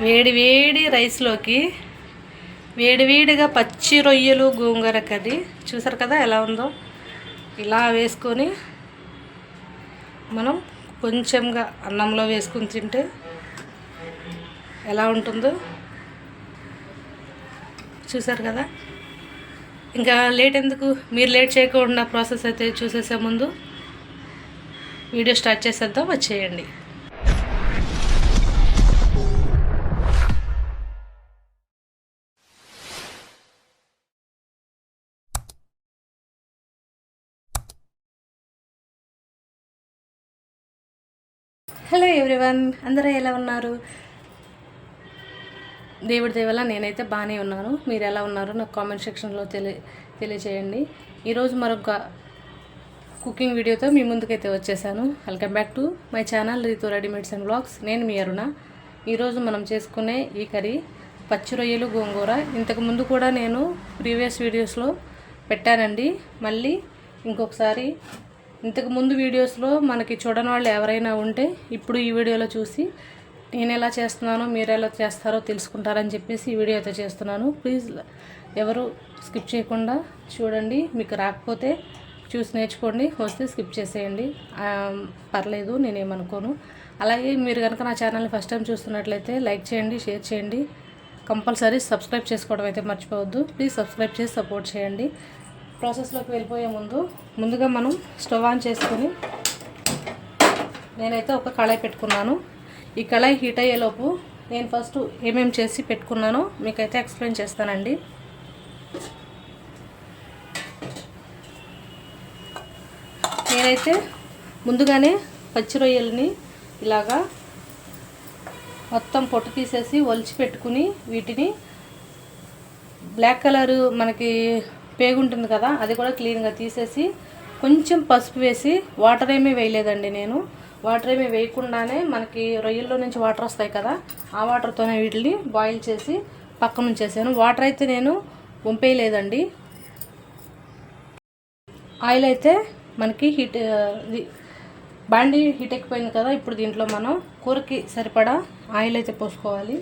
వేడి వేడి రైస్లోకి వేడివేడిగా పచ్చి రొయ్యలు గోంగూర కర్రీ. చూసారు కదా ఎలా ఉందో? ఇలా వేసుకొని మనం కొంచెంగా అన్నంలో వేసుకుని తింటే ఎలా ఉంటుందో? చూసారు కదా? ఇంకా లేట్ ఎందుకు? మీరు లేట్ చేయకుండా ప్రాసెస్ అయితే చూసేసే ముందు వీడియో స్టార్ట్ చేసేద్దాం వచ్చేయండి. ఎవ్రీవన్? అందరూ ఎలా ఉన్నారు? దేవుడి దేవల్ల నేనైతే బాగానే ఉన్నాను. మీరు ఎలా ఉన్నారో నాకు కామెంట్ సెక్షన్లో తెలియ తెలియచేయండి. ఈరోజు మరొక కుకింగ్ వీడియోతో మీ ముందుకైతే వచ్చేసాను. Welcome back to my channel Ritu readymades and vlogs. నేను మీ అరుణ. ఈరోజు మనం చేసుకునే ఈ కర్రీ పచ్చి రొయ్యలు గోంగూర. ఇంతకు ముందు కూడా నేను ప్రీవియస్ వీడియోస్లో పెట్టానండి. మళ్ళీ ఇంకొకసారి ఇంతకు ముందు వీడియోస్లో మనకి చూడని వాళ్ళు ఎవరైనా ఉంటే ఇప్పుడు ఈ వీడియోలో చూసి నేను ఎలా చేస్తున్నానో మీరు ఎలా చేస్తారో తెలుసుకుంటారని చెప్పేసి ఈ వీడియో అయితే చేస్తున్నాను. ప్లీజ్ ఎవరు స్కిప్ చేయకుండా చూడండి. మీకు రాకపోతే చూసి నేర్చుకోండి. వస్తే స్కిప్ చేసేయండి. పర్లేదు నేనేమనుకోను. అలాగే మీరు కనుక నా ఛానల్ని ఫస్ట్ టైం చూస్తున్నట్లయితే లైక్ చేయండి షేర్ చేయండి. కంపల్సరీ సబ్స్క్రైబ్ చేసుకోవడం అయితే మర్చిపోవద్దు. ప్లీజ్ సబ్స్క్రైబ్ చేసి సపోర్ట్ చేయండి. ప్రాసెస్లోకి వెళ్ళిపోయే ముందు ముందుగా మనం స్టవ్ ఆన్ చేసుకొని నేనైతే ఒక కళాయి పెట్టుకున్నాను. ఈ కళాయి హీట్ అయ్యేలోపు నేను ఫస్ట్ ఏమేమి చేసి పెట్టుకున్నానో మీకైతే ఎక్స్ప్లెయిన్ చేస్తానండి. నేనైతే ముందుగానే పచ్చి రొయ్యలని ఇలాగా మొత్తం పొట్టు తీసేసి ఒలిచి పెట్టుకుని వీటిని బ్లాక్ కలరు మనకి పేగుంటుంది కదా అది కూడా క్లీన్గా తీసేసి కొంచెం పసుపు వేసి వాటర్ ఏమీ వేయలేదండి నేను. వాటర్ ఏమీ వేయకుండానే మనకి రొయ్యల్లో నుంచి వాటర్ వస్తాయి కదా ఆ వాటర్తోనే వీటిని బాయిల్ చేసి పక్కన ఉంచేసాను. వాటర్ అయితే నేను వంపేయలేదండి. ఆయిల్ అయితే మనకి హీట్ ఇది హీట్ ఎక్కిపోయింది కదా ఇప్పుడు దీంట్లో మనం కూరకి సరిపడా ఆయిల్ అయితే పోసుకోవాలి.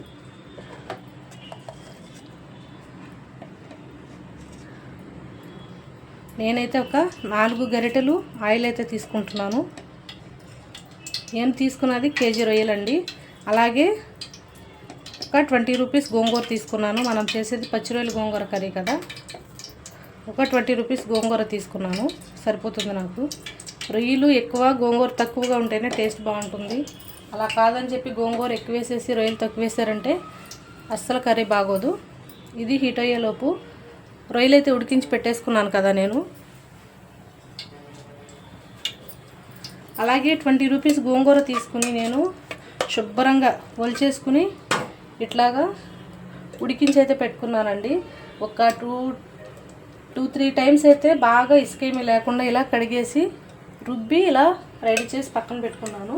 నేనైతే ఒక నాలుగు గరిటెలు ఆయిల్ అయితే తీసుకుంటున్నాను. నేను తీసుకున్నది? కేజీ రొయ్యలండి అలాగే ఒక ట్వంటీ రూపీస్ గోంగూర తీసుకున్నాను. మనం చేసేది పచ్చి రొయ్యలు గోంగూర కర్రీ కదా. ఒక ట్వంటీ రూపీస్ గోంగూర తీసుకున్నాను. సరిపోతుంది నాకు. రొయ్యలు ఎక్కువ గోంగూర తక్కువగా ఉంటేనే టేస్ట్ బాగుంటుంది. అలా కాదని చెప్పి గోంగూర ఎక్కువ వేసేసి రొయ్యలు తక్కువ వేసారంటే అస్సలు కర్రీ బాగోదు. ఇది హీట్ అయ్యేలోపు రొయ్యలు అయితే ఉడికించి పెట్టేసుకున్నాను కదా నేను. అలాగే ట్వంటీ రూపీస్ గోంగూర తీసుకుని నేను శుభ్రంగా ఒలిచేసుకుని ఇట్లాగా ఉడికించి అయితే పెట్టుకున్నానండి. ఒక టూ టూ త్రీ టైమ్స్ అయితే బాగా ఇసుకేమీ లేకుండా ఇలా కడిగేసి రుబ్బి ఇలా రెడీ చేసి పక్కన పెట్టుకున్నాను.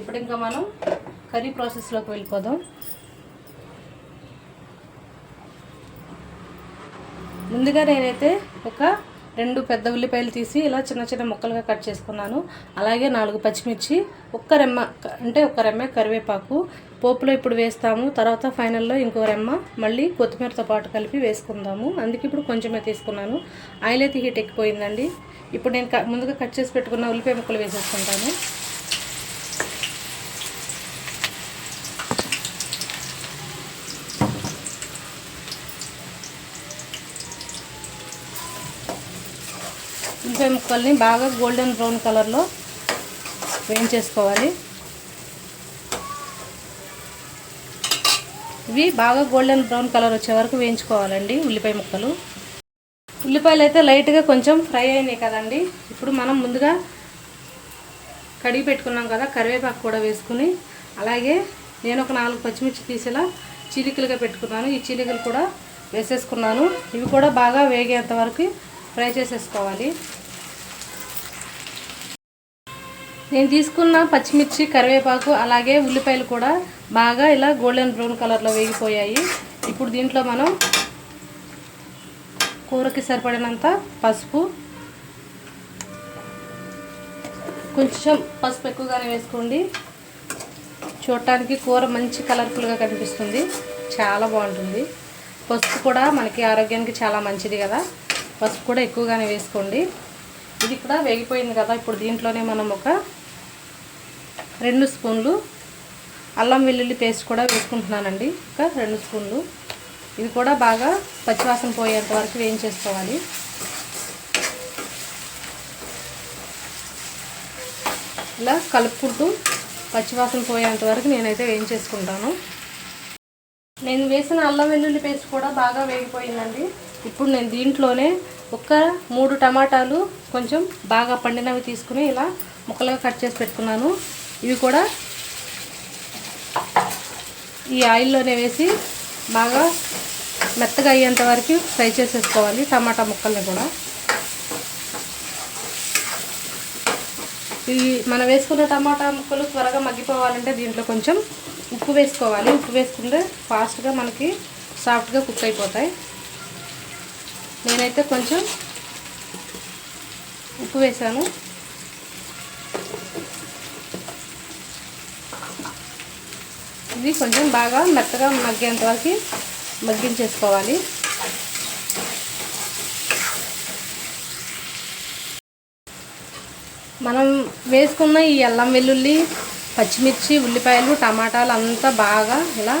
ఇప్పుడు ఇంకా మనం కర్రీ ప్రాసెస్లోకి వెళ్ళిపోదాం. ముందుగా నేనైతే ఒక రెండు పెద్ద ఉల్లిపాయలు తీసి ఇలా చిన్న చిన్న ముక్కలుగా కట్ చేసుకున్నాను. అలాగే నాలుగు పచ్చిమిర్చి ఒక్క రెమ్మ అంటే ఒక్క రెమ్మ కరివేపాకు. పోపులో ఇప్పుడు వేస్తాము. తర్వాత ఫైనల్లో ఇంకో రెమ్మ మళ్ళీ కొత్తిమీరతో పాటు కలిపి వేసుకుందాము. అందుకే ఇప్పుడు కొంచెమే తీసుకున్నాను. ఆయిల్ అయితే హీట్ ఎక్కిపోయిందండి. ఇప్పుడు నేను క- ముందుగా కట్ చేసి పెట్టుకున్న ఉల్లిపాయ ముక్కలు వేసేసుకుంటాను. ఉల్లిపాయ ముక్కల్ని బాగా గోల్డెన్ బ్రౌన్ కలర్లో వేయించేసుకోవాలి. ఇవి బాగా గోల్డెన్ బ్రౌన్ కలర్ వచ్చే వరకు వేయించుకోవాలండి ఉల్లిపాయ ముక్కలు. ఉల్లిపాయలు అయితే లైట్గా కొంచెం ఫ్రై అయినాయి కదండి. ఇప్పుడు మనం ముందుగా కడిగి పెట్టుకున్నాం కదా కరివేపాకు కూడా వేసుకుని అలాగే నేను ఒక నాలుగు పచ్చిమిర్చి తీసేలా చిలికలుగా పెట్టుకున్నాను. ఈ చిలికలు కూడా వేసేసుకున్నాను. ఇవి కూడా బాగా వేగేంత వరకు ఫ్రై చేసేసుకోవాలి. నేను తీసుకున్న పచ్చిమిర్చి కరివేపాకు అలాగే ఉల్లిపాయలు కూడా బాగా ఇలా గోల్డెన్ బ్రౌన్ కలర్లో వేగిపోయాయి. ఇప్పుడు దీంట్లో మనం కూరకి సరిపడినంత పసుపు కొంచెం పసుపు ఎక్కువగానే వేసుకోండి. చూడటానికి కూర మంచి కలర్ఫుల్గా కనిపిస్తుంది. చాలా బాగుంటుంది. పసుపు కూడా మనకి ఆరోగ్యానికి చాలా మంచిది కదా. పసుపు కూడా ఎక్కువగానే వేసుకోండి. ఇది కూడా వేగిపోయింది కదా. ఇప్పుడు దీంట్లోనే మనం ఒక రెండు స్పూన్లు అల్లం వెల్లుల్లి పేస్ట్ కూడా వేసుకుంటున్నానండి. ఇంకా రెండు స్పూన్లు. ఇది కూడా బాగా పచ్చివాసన పోయేంత వరకు వేయించేసుకోవాలి. ఇలా కలుపుకుంటూ పచ్చివాసన పోయేంత వరకు నేనైతే వేయించేసుకుంటాను. నేను వేసిన అల్లం వెల్లుల్లి పేస్ట్ కూడా బాగా వేగిపోయిందండి. ఇప్పుడు నేను దీంట్లోనే ఒక మూడు టమాటాలు కొంచెం బాగా పండినవి తీసుకుని ఇలా ముక్కలుగా కట్ చేసి పెట్టుకున్నాను. ఇవి కూడా ఈ ఆయిల్లోనే వేసి బాగా మెత్తగా అయ్యేంత వరకు ఫ్రై చేసేసుకోవాలి టమాటా ముక్కల్ని కూడా. ఈ మనం వేసుకున్న టమాటా ముక్కలు త్వరగా మగ్గిపోవాలంటే దీంట్లో కొంచెం ఉప్పు వేసుకోవాలి. ఉప్పు వేసుకుంటే ఫాస్ట్గా మనకి సాఫ్ట్గా కుక్ అయిపోతాయి. నేనైతే కొంచెం ఉప్పు వేసాను ఇది కొంచెం బాగా మెత్తగా మగ్గేంత వరకు మగ్గించేసుకోవాలి. మనం వేసుకున్న ఈ అల్లం వెల్లుల్లి పచ్చిమిర్చి ఉల్లిపాయలు టమాటాలు అంతా బాగా ఇలా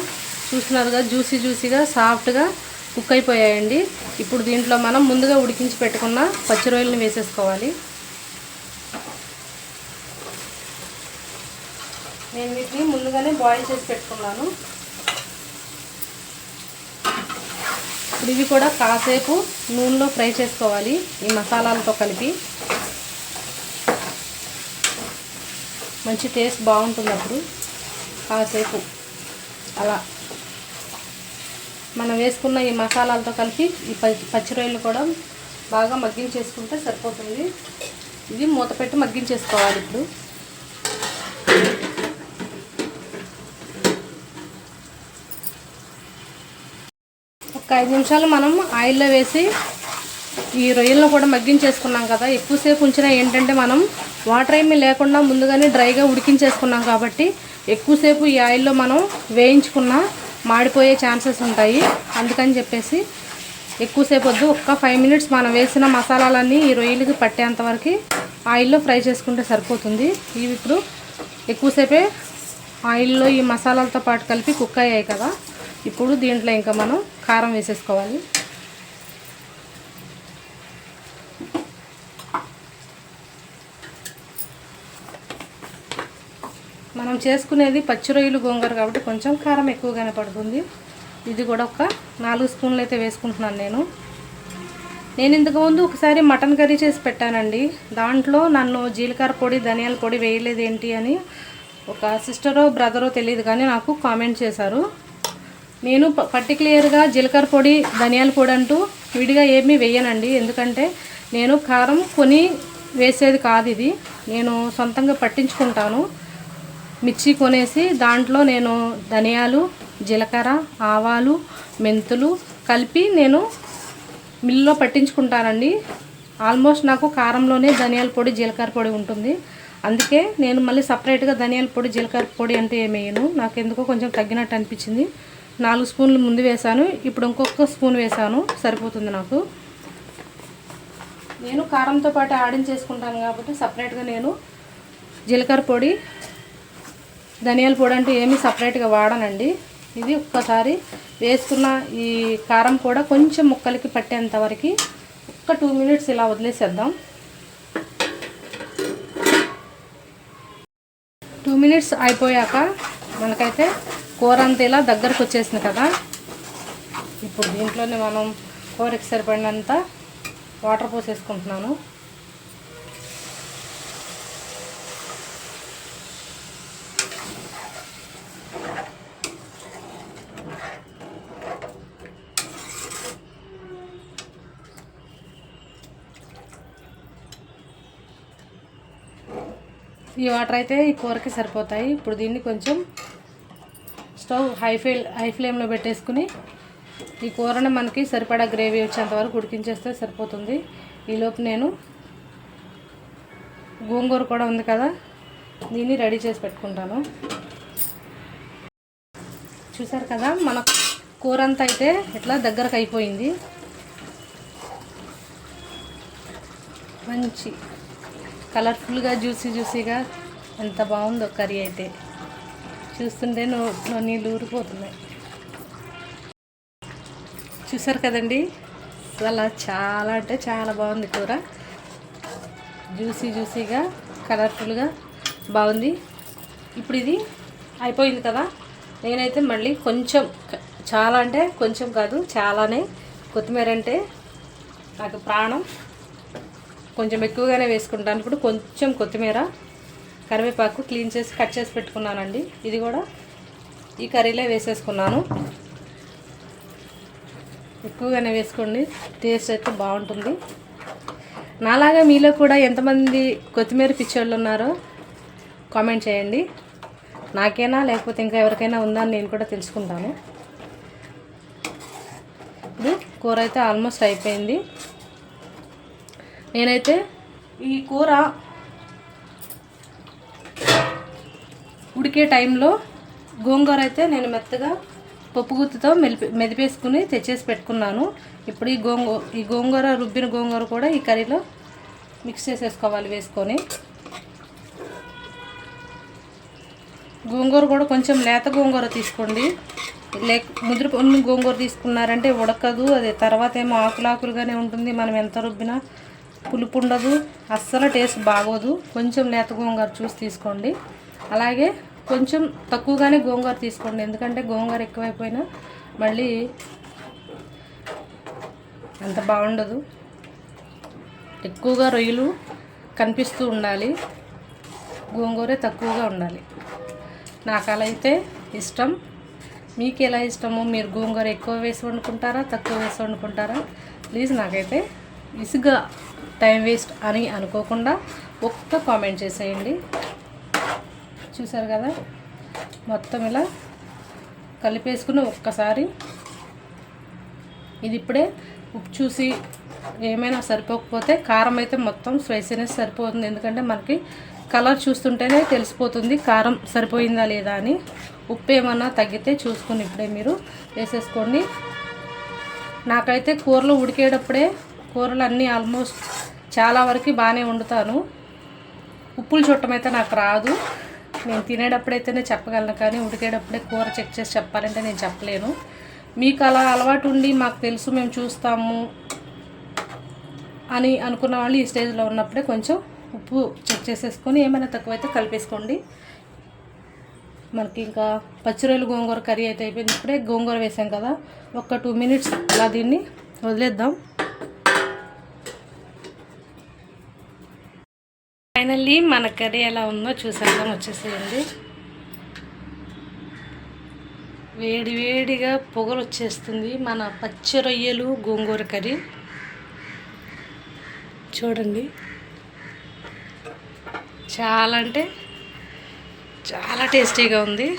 చూస్తున్నారుగా జ్యూసీ జ్యూసీగా సాఫ్ట్గా కుక్ అయిపోయాయండి. ఇప్పుడు దీంట్లో మనం ముందుగా ఉడికించి పెట్టుకున్న పచ్చి రొయ్యలను వేసేసుకోవాలి. నేను వీటిని ముందుగానే బాయిల్ చేసి పెట్టుకున్నాను. ఇప్పుడు ఇవి కూడా కాసేపు నూనెలో ఫ్రై చేసుకోవాలి ఈ మసాలాలతో కలిపి. మంచి టేస్ట్ బాగుంటుంది అప్పుడు. కాసేపు అలా. మనం వేసుకున్న ఈ మసాలాలతో కలిపి ఈ పచ్చి రొయ్యలు కూడా బాగా మగ్గించేసుకుంటే సరిపోతుంది. ఇది మూత పెట్టి మగ్గించేసుకోవాలి ఇప్పుడు. ఒక ఐదు నిమిషాలు మనం ఆయిల్లో వేసి ఈ రొయ్యలను కూడా మగ్గించేసుకున్నాం కదా. ఎక్కువసేపు ఉంచినా ఏంటంటే మనం వాటర్ ఏమీ లేకుండా ముందుగానే డ్రైగా ఉడికించేసుకున్నాం కాబట్టి ఎక్కువసేపు ఈ ఆయిల్లో మనం వేయించుకున్న మాడిపోయే ఛాన్సెస్ ఉంటాయి. అందుకని చెప్పేసి ఎక్కువసేపు వద్దు. ఒక్క ఫైవ్ మినిట్స్ మనం వేసిన మసాలాలన్నీ ఈ రొయ్యలకి పట్టేంత వరకు ఆయిల్లో ఫ్రై చేసుకుంటే సరిపోతుంది. ఇవి ఇప్పుడు ఎక్కువసేపే ఆయిల్లో ఈ మసాలాలతో పాటు కలిపి కుక్ అయ్యాయి కదా. ఇప్పుడు దీంట్లో ఇంకా మనం కారం వేసేసుకోవాలి. మనం చేసుకునేది పచ్చి రొయ్యలు గోంగూర కాబట్టి కొంచెం కారం ఎక్కువగానే పడుతుంది. ఇది కూడా ఒక నాలుగు స్పూన్లు అయితే వేసుకుంటున్నాను నేను. నేను ఇంతకుముందు ఒకసారి మటన్ కర్రీ చేసి పెట్టానండి. దాంట్లో నన్ను జీలకర్ర పొడి ధనియాల పొడి వేయలేదు ఏంటి అని ఒక సిస్టరో బ్రదరో తెలియదు కానీ నాకు కామెంట్ చేశారు. నేను పర్టికులర్గా జీలకర్ర పొడి ధనియాల పొడి అంటూ విడిగా ఏమీ వేయనండి. ఎందుకంటే నేను కారం కొని వేసేది కాదు ఇది. నేను సొంతంగా పట్టించుకుంటాను. మిర్చి కొనేసి దాంట్లో నేను ధనియాలు జీలకర్ర ఆవాలు మెంతులు కలిపి నేను మిల్లులో పట్టించుకుంటానండి. ఆల్మోస్ట్ నాకు కారంలోనే ధనియాల పొడి జీలకర్ర పొడి ఉంటుంది. అందుకే నేను మళ్ళీ సపరేట్గా ధనియాల పొడి జీలకర్ర పొడి అంటే ఏమేయను నాకు ఎందుకో కొంచెం తగ్గినట్టు అనిపించింది. నాలుగు స్పూన్లు ముందు వేసాను ఇప్పుడు ఇంకొక స్పూన్ వేసాను సరిపోతుంది నాకు. నేను కారంతో పాటు ఆడించేసుకుంటాను కాబట్టి సపరేట్గా నేను జీలకర్ర పొడి ధనియాల పొడి అంటే ఏమీ సపరేట్గా వాడనండి. ఇది ఒక్కసారి వేసుకున్న ఈ కారం కూడా కొంచెం ముక్కలకి పట్టేంత వరకు ఒక్క టూ మినిట్స్ ఇలా వదిలేసేద్దాం. టూ మినిట్స్ అయిపోయాక మనకైతే కూర అంతా ఇలా దగ్గరకు వచ్చేసింది కదా. ఇప్పుడు దీంట్లోనే మనం కూరకి సరిపడినంత వాటర్ పోసేసుకుంటున్నాను. ఈ వాటర్ అయితే ఈ కూరకి సరిపోతాయి. ఇప్పుడు దీన్ని కొంచెం స్టవ్ హై ఫ్లే హై ఫ్లేమ్లో పెట్టేసుకుని ఈ కూరని మనకి సరిపడా గ్రేవీ వచ్చేంత వరకు ఉడికించేస్తే సరిపోతుంది. ఈలోపు నేను గోంగూర కూడా ఉంది కదా దీన్ని రెడీ చేసి పెట్టుకుంటాను. చూసారు కదా మన కూర అంతా అయితే ఇట్లా దగ్గరకు అయిపోయింది. మంచి కలర్ఫుల్గా జ్యూసీ జ్యూసీగా ఎంత బాగుందో కర్రీ అయితే. చూస్తుంటే నో నీళ్ళు ఊరిపోతున్నాయి. చూసారు కదండి? అలా చాలా అంటే చాలా బాగుంది కూర. జ్యూసీ జ్యూసీగా కలర్ఫుల్గా బాగుంది. ఇప్పుడు ఇది అయిపోయింది కదా? నేనైతే మళ్ళీ కొంచెం చాలా అంటే కొంచెం కాదు చాలానే. కొత్తిమీర అంటే నాకు ప్రాణం. కొంచెం ఎక్కువగానే వేసుకుంటాను. ఇప్పుడు కొంచెం కొత్తిమీర. కరివేపాకు క్లీన్ చేసి కట్ చేసి పెట్టుకున్నానండి. ఇది కూడా ఈ కర్రీలో వేసేసుకున్నాను. ఎక్కువగానే వేసుకోండి. టేస్ట్ అయితే బాగుంటుంది. నాలాగా మీలో కూడా ఎంతమంది కొత్తిమీర పిచ్చోళ్ళు ఉన్నారో కామెంట్ చేయండి. నాకైనా లేకపోతే ఇంకా ఎవరికైనా ఉందా అని నేను కూడా తెలుసుకుంటాను. ఇప్పుడు కూర అయితే ఆల్మోస్ట్ అయిపోయింది. నేనైతే ఈ కూర ఉడికే టైంలో గోంగూర అయితే నేను మెత్తగా పప్పు గుత్తుతో మెలిపి మెదిపేసుకుని తెచ్చేసి పెట్టుకున్నాను. ఇప్పుడు ఈ గోంగూ ఈ గోంగూర రుబ్బిన గోంగూర కూడా ఈ కర్రీలో మిక్స్ చేసేసుకోవాలి వేసుకొని. గోంగూర కూడా కొంచెం లేత గోంగూర తీసుకోండి. లేక ముద్రపొన్ను గోంగూర తీసుకున్నారంటే ఉడకదు. అది తర్వాత ఏమో ఆకులాకులుగానే ఉంటుంది. మనం ఎంత రుబ్బినా పులుపు ఉండదు. అస్సలు టేస్ట్ బాగోదు. కొంచెం లేత గోంగూర చూసి తీసుకోండి. అలాగే కొంచెం తక్కువగానే గోంగూర తీసుకోండి. ఎందుకంటే గోంగూర ఎక్కువైపోయినా మళ్ళీ అంత బాగుండదు. ఎక్కువగా రొయ్యలు కనిపిస్తూ ఉండాలి. గోంగూర తక్కువగా ఉండాలి. నాకు అలా అయితే ఇష్టం. మీకు ఎలా ఇష్టమో? మీరు గోంగూర ఎక్కువ వేసి వండుకుంటారా? తక్కువ వేసి వండుకుంటారా? ప్లీజ్ నాకైతే విసుగా టైం వేస్ట్ అని అనుకోకుండా ఒక్క కామెంట్ చేసేయండి. చూసారు కదా? మొత్తం ఇలా కలిపేసుకుని ఒక్కసారి ఇది ఇప్పుడే ఉప్పు చూసి ఏమైనా సరిపోకపోతే కారం అయితే మొత్తం స్పైసీనెస్ సరిపోతుంది. ఎందుకంటే మనకి కలర్ చూస్తుంటేనే తెలిసిపోతుంది కారం సరిపోయిందా లేదా అని. ఉప్పు ఏమన్నా తగ్గితే చూసుకుని ఇప్పుడే మీరు వేసేసుకోండి. నాకైతే కూరలు ఉడికేటప్పుడే కూరలు అన్నీ ఆల్మోస్ట్ చాలా వరకు బాగానే వండుతాను. ఉప్పులు చుట్టం అయితే నాకు రాదు. నేను తినేటప్పుడైతేనే చెప్పగలను కానీ ఉడికేటప్పుడే కూర చెక్ చేసి చెప్పాలంటే నేను చెప్పలేను. మీకు అలా అలవాటు ఉండి మాకు తెలుసు మేము చూస్తాము అని అనుకున్న వాళ్ళు ఈ స్టేజ్లో ఉన్నప్పుడే కొంచెం ఉప్పు చెక్ చేసేసుకొని ఏమైనా తక్కువైతే కలిపేసుకోండి. మనకి ఇంకా పచ్చిరొయ్యలు గోంగూర కర్రీ అయితే అయిపోయింది. ఇప్పుడే గోంగూర వేసాం కదా ఒక టూ మినిట్స్ అలా దీన్ని వదిలేద్దాం. ఫైనల్లీ మన కర్రీ ఎలా ఉందో చూసేద్దాం. వచ్చేసేయండి. వేడి వేడిగా పొగలు వచ్చేస్తుంది. మన పచ్చి రొయ్యలు గోంగూర కర్రీ. చూడండి. చాలా అంటే చాలా టేస్టీగా ఉంది.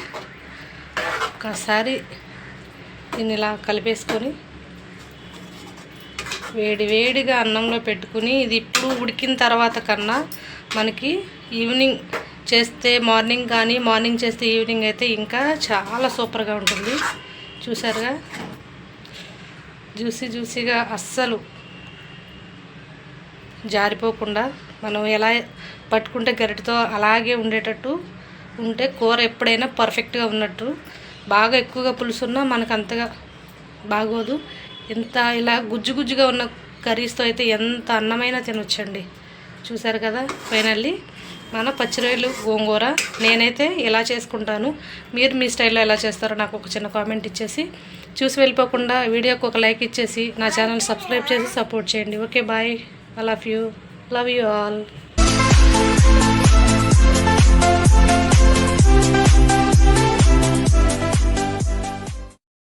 ఒకసారి దీన్ని ఇలా కలిపేసుకొని వేడి వేడిగా అన్నంలో పెట్టుకుని ఇది ఇప్పుడు ఉడికిన తర్వాత కన్నా మనకి ఈవినింగ్ చేస్తే మార్నింగ్ కానీ మార్నింగ్ చేస్తే ఈవినింగ్ అయితే ఇంకా చాలా సూపర్గా ఉంటుంది. చూసారుగా? జ్యూసీ జ్యూసీగా అస్సలు జారిపోకుండా మనం ఎలా పట్టుకుంటే గరిటతో అలాగే ఉండేటట్టు ఉంటే కూర ఎప్పుడైనా పర్ఫెక్ట్గా ఉన్నట్టు బాగా ఎక్కువగా పులుసున్నా మనకు అంతగా బాగోదు. ఎంత ఇలా గుజ్జు గుజ్జుగా ఉన్న కర్రీస్తో అయితే ఎంత అన్నమైనా తినొచ్చండి. చూసారు కదా? ఫైనల్లీ మన పచ్చిరొయ్యలు గోంగూర నేనైతే ఎలా చేసుకుంటాను. మీరు మీ స్టైల్లో ఎలా చేస్తారో నాకు ఒక చిన్న కామెంట్ ఇచ్చేసి చూసి వెళ్ళిపోకుండా వీడియోకి ఒక లైక్ ఇచ్చేసి నా ఛానల్ సబ్స్క్రైబ్ చేసి సపోర్ట్ చేయండి. Okay bye. I love you love you all